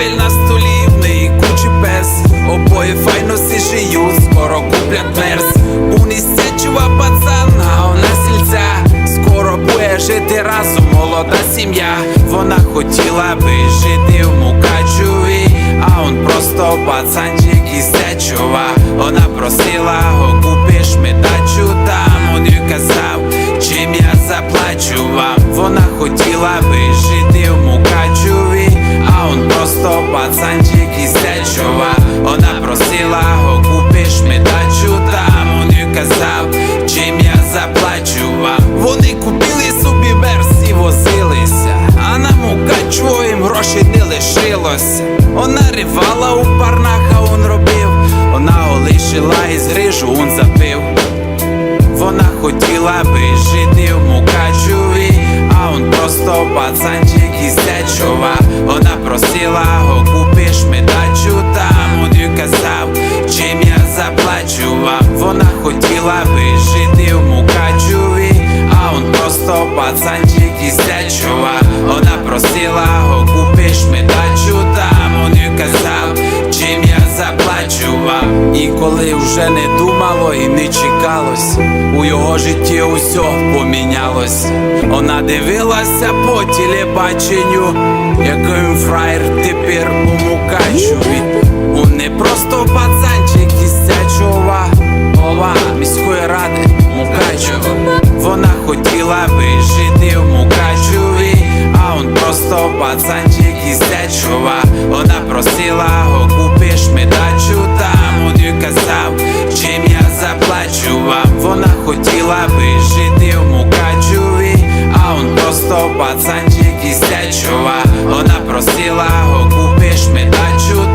Шавель на столі, в неї кучі пес Обоє файно сижиють, скоро куплять мерз Уністячува пацан, а вона сільця. Скоро буде жити разом, молода сім'я. Вона хотіла би жити в Мукачеві А он просто пацанчик Вона ривала у парнах, а он робив. Вона олишила із рижу, он запив. Вона хотіла би жити в Мукачеві, а он просто пацанчик із Сечова Вона просила, го купиш ми дачу там Он казав, чим я заплачу вам? Вона хотіла би жити І коли вже не думало і не чекалось У його житті усе помінялось. Вона дивилася по телебаченню він фраєр тепер у Мукачеві Он не просто пацанчик із Сячова Голова міської ради Мукачева Вона хотіла би жити в Мукачеві А он просто пацанчик із Сячова Вона просила, го купиш би жити в мукачуві, А он просто пацанчик із Сячова Вона просила, го купиш дачу